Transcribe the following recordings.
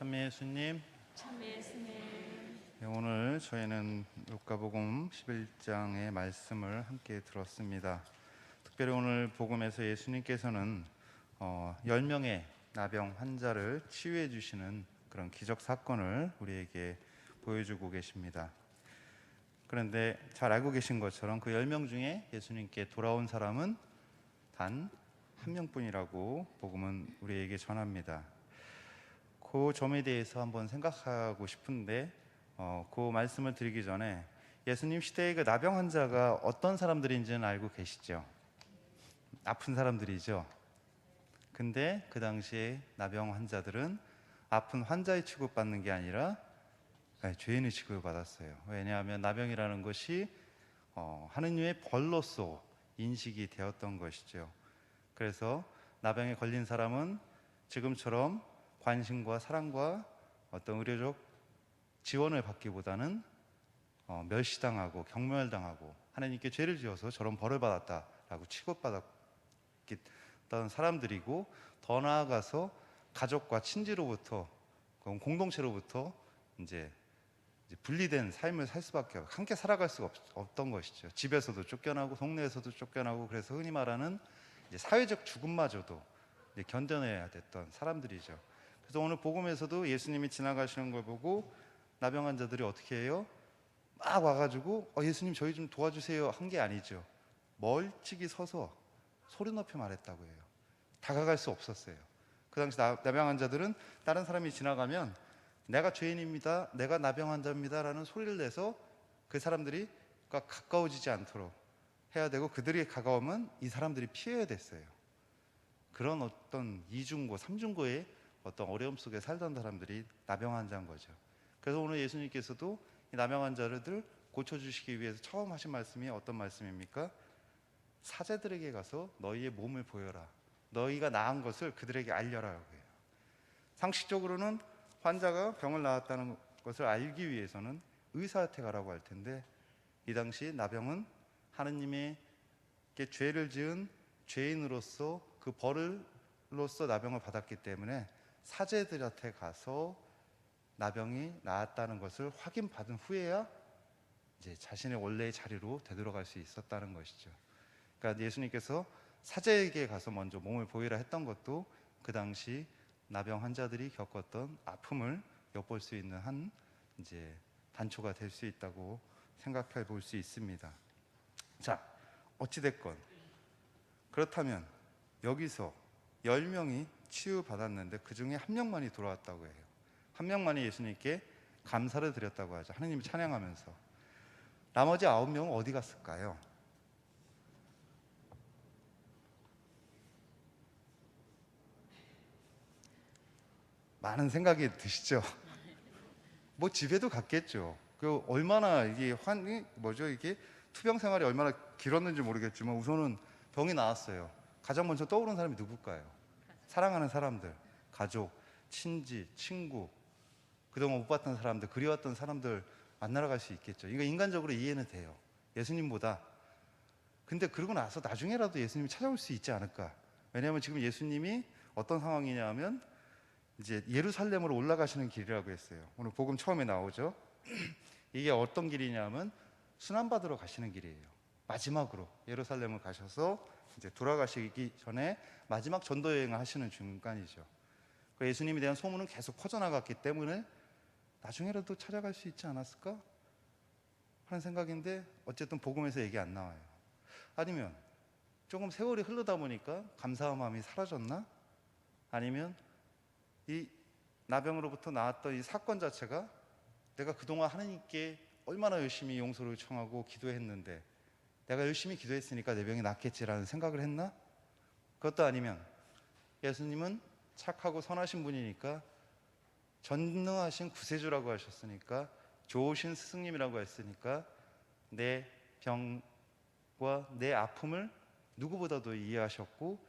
참미 예수님 참회 예수님 네, 오늘 저희는 루카복음 11장의 말씀을 함께 들었습니다. 특별히 오늘 복음에서 예수님께서는 어, 10명의 나병 환자를 치유해 주시는 그런 기적 사건을 우리에게 보여주고 계십니다. 그런데 잘 알고 계신 것처럼 그 10명 중에 예수님께 돌아온 사람은 단 한 명뿐이라고 복음은 우리에게 전합니다. 그 점에 대해서 한번 생각하고 싶은데 어, 그 말씀을 드리기 전에 예수님 시대의 그 나병 환자가 어떤 사람들인지는 알고 계시죠? 아픈 사람들이죠. 근데 그 당시에 나병 환자들은 아픈 환자의 취급받는 게 아니라 네, 죄인의 취급을 받았어요. 왜냐하면 나병이라는 것이 어, 하느님의 벌로서 인식이 되었던 것이죠. 그래서 나병에 걸린 사람은 지금처럼 관심과 사랑과 어떤 의료적 지원을 받기보다는 어, 멸시당하고 경멸당하고 하나님께 죄를 지어서 저런 벌을 받았다라고 취급받았던 사람들이고 더 나아가서 가족과 친지로부터 공동체로부터 이제 분리된 삶을 살 수밖에 없, 함께 살아갈 수가 없, 없던 것이죠. 집에서도 쫓겨나고 동네에서도 쫓겨나고 그래서 흔히 말하는 사회적 죽음마저도 견뎌내야 됐던 사람들이죠. 그래서 오늘 복음에서도 예수님이 지나가시는 걸 보고 나병 환자들이 어떻게 해요? 막 와가지고 어, 예수님 저희 좀 도와주세요 한 게 아니죠. 멀찍이 서서 소리 높여 말했다고 해요. 다가갈 수 없었어요. 그 당시 나, 나병 환자들은 다른 사람이 지나가면 내가 죄인입니다, 내가 나병 환자입니다라는 소리를 내서 그 사람들이 가- 가까워지지 않도록 해야 되고 그들이 가까우면 이 사람들이 피해야 됐어요. 그런 어떤 이중고, 삼중고의 어떤 어려움 속에 살던 사람들이 나병 환자인 거죠. 그래서 오늘 예수님께서도 이 나병 환자를 고쳐주시기 위해서 처음 하신 말씀이 어떤 말씀입니까? 사제들에게 가서 너희의 몸을 보여라. 너희가 나은 것을 그들에게 해요. 상식적으로는 환자가 병을 나았다는 것을 알기 위해서는 의사한테 가라고 할 텐데 이 당시 나병은 하느님의 죄를 지은 죄인으로서 그 벌을로서 나병을 받았기 때문에 사제들한테 가서 나병이 나았다는 것을 확인받은 후에야 이제 자신의 원래의 자리로 되돌아갈 수 있었다는 것이죠. 그러니까 예수님께서 사제에게 가서 먼저 몸을 보이라 했던 것도 그 당시 나병 환자들이 겪었던 아픔을 엿볼 수 있는 한 이제 단초가 될 수 있다고 생각해 볼 수 있습니다. 자, 어찌 됐건 그렇다면 여기서 10명이 치유받았는데 그 중에 한 명만이 돌아왔다고 해요. 한 명만이 예수님께 감사를 드렸다고 하죠. 하느님을 찬양하면서. 나머지 아홉 명은 어디 갔을까요? 많은 생각이 드시죠? 뭐 집에도 갔겠죠. 그 얼마나 이게 환이 뭐죠 이게 투병 생활이 얼마나 길었는지 모르겠지만 우선은 병이 나왔어요. 가장 먼저 떠오르는 사람이 누굴까요? 사랑하는 사람들, 가족, 친지, 친구, 그동안 못 봤던 사람들, 그리웠던 사람들 만나러 갈 수 있겠죠. 이거 인간적으로 이해는 돼요. 예수님보다. 근데 그러고 나서 나중에라도 예수님이 찾아올 수 있지 않을까? 왜냐하면 지금 예수님이 어떤 상황이냐 하면 이제 예루살렘으로 올라가시는 길이라고 했어요. 오늘 복음 처음에 나오죠. 이게 어떤 길이냐면 순환받으러 가시는 길이에요. 마지막으로 예루살렘을 가셔서 이제 돌아가시기 전에 마지막 전도 여행을 하시는 중간이죠. 그 예수님에 대한 소문은 계속 퍼져나갔기 때문에 나중에라도 찾아갈 수 있지 않았을까 하는 생각인데 어쨌든 복음에서 얘기 안 나와요. 아니면 조금 세월이 흐르다 보니까 감사한 마음이 사라졌나? 아니면 이 나병으로부터 나왔던 이 사건 자체가 내가 그동안 하나님께 얼마나 열심히 용서를 청하고 기도했는데 내가 열심히 기도했으니까 내 병이 낫겠지라는 생각을 했나? 그것도 아니면 예수님은 착하고 선하신 분이니까 전능하신 구세주라고 하셨으니까 좋으신 스승님이라고 했으니까 내 병과 내 아픔을 누구보다도 이해하셨고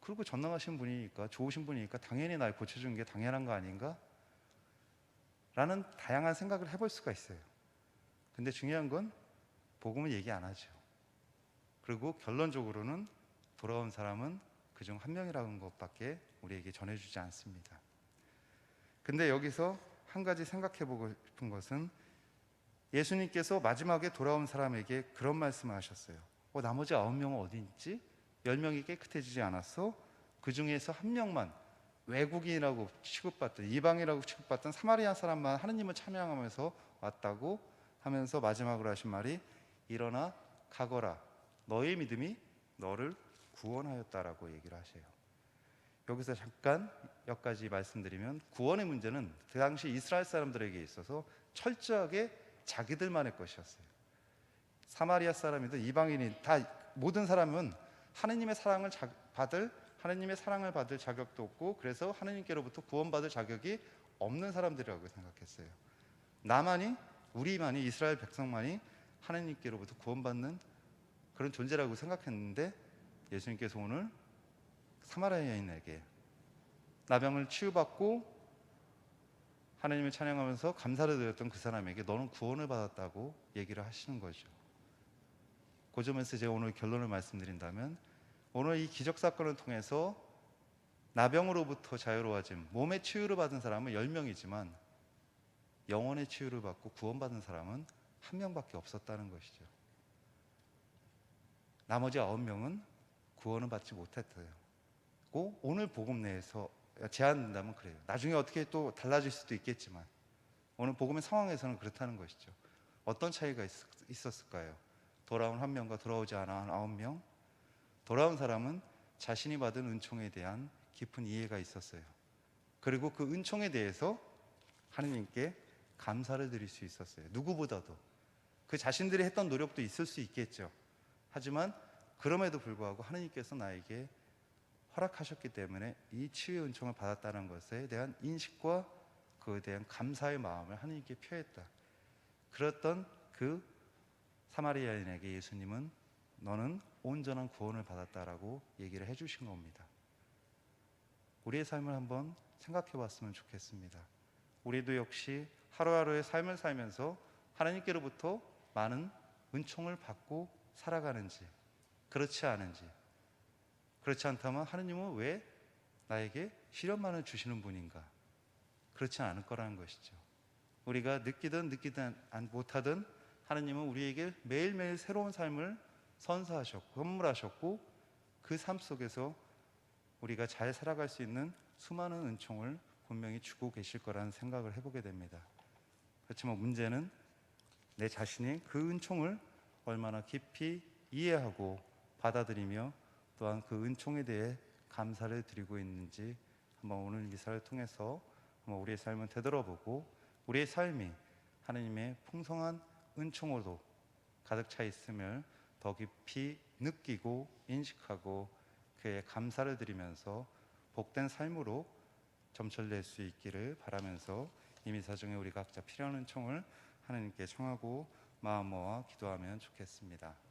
그리고 전능하신 분이니까 좋으신 분이니까 당연히 날 고쳐준 게 당연한 거 아닌가? 라는 다양한 생각을 해볼 수가 있어요. 근데 중요한 건 복음은 얘기 안 하죠. 그리고 결론적으로는 돌아온 사람은 그 중 한 명이라는 것밖에 우리에게 전해주지 않습니다. 근데 여기서 한 가지 생각해 보고 싶은 것은 예수님께서 마지막에 돌아온 사람에게 그런 말씀을 하셨어요. 어, 나머지 아홉 명은 어디 있지? 열 명이 깨끗해지지 않았어? 그 중에서 한 명만 외국인이라고 취급받던 이방이라고 취급받던 사마리아 사람만 하느님을 찬양하면서 왔다고 하면서 마지막으로 하신 말이 일어나 가거라 너의 믿음이 너를 구원하였다라고 얘기를 하세요. 여기서 잠깐 몇 가지 말씀드리면 구원의 문제는 그 당시 이스라엘 사람들에게 있어서 철저하게 자기들만의 것이었어요. 사마리아 사람이든 이방인이 다 모든 사람은 하느님의 사랑을 자- 받을 하느님의 사랑을 받을 자격도 없고 그래서 하느님께로부터 구원받을 자격이 없는 사람들이라고 생각했어요. 나만이 우리만이 이스라엘 백성만이 하느님께로부터 구원받는 그런 존재라고 생각했는데 예수님께서 오늘 사마리아인에게 나병을 치유받고 하나님을 찬양하면서 감사를 드렸던 그 사람에게 너는 구원을 받았다고 얘기를 하시는 거죠. 그 점에서 제가 오늘 결론을 말씀드린다면 오늘 이 기적 사건을 통해서 나병으로부터 자유로워짐, 몸의 치유를 받은 사람은 10명이지만 영혼의 치유를 받고 구원받은 사람은 한 명밖에 없었다는 것이죠. 나머지 아홉 명은 구원을 받지 못했어요. 고 오늘 복음 내에서 제한된다면 그래요. 나중에 어떻게 또 달라질 수도 있겠지만 오늘 복음의 상황에서는 그렇다는 것이죠. 어떤 차이가 있, 있었을까요? 돌아온 한 명과 돌아오지 않아 한 아홉 명. 돌아온 사람은 자신이 받은 은총에 대한 깊은 이해가 있었어요. 그리고 그 은총에 대해서 하느님께 감사를 드릴 수 있었어요. 누구보다도 그 자신들이 했던 노력도 있을 수 있겠죠. 하지만 그럼에도 불구하고 하느님께서 나에게 허락하셨기 때문에 이 치유의 은총을 받았다는 것에 대한 인식과 그에 대한 감사의 마음을 하느님께 표했다. 그랬던 그 사마리아인에게 예수님은 너는 온전한 구원을 받았다라고 얘기를 해주신 겁니다. 우리의 삶을 한번 생각해 봤으면 좋겠습니다. 우리도 역시 하루하루의 삶을 살면서 하나님께로부터 많은 은총을 받고 살아가는지 그렇지 않은지 그렇지 않다면 하느님은 왜 나에게 시련만을 주시는 분인가? 그렇지 않을 거라는 것이죠. 우리가 느끼든 느끼든 안- 못하든 하느님은 우리에게 매일매일 새로운 삶을 선사하셨고 선물하셨고 그 삶 속에서 우리가 잘 살아갈 수 있는 수많은 은총을 분명히 주고 계실 거라는 생각을 해보게 됩니다. 그렇지만 문제는 내 자신이 그 은총을 얼마나 깊이 이해하고 받아들이며 또한 그 은총에 대해 감사를 드리고 있는지 한번 오늘 미사를 통해서 한번 우리의 삶을 되돌아보고 우리의 삶이 하나님의 풍성한 은총으로 가득 차 있음을 더 깊이 느끼고 인식하고 그의 감사를 드리면서 복된 삶으로 점철될 수 있기를 바라면서 이 미사 중에 우리 각자 필요한 은총을 하나님께 청하고 마음 모아 기도하면 좋겠습니다.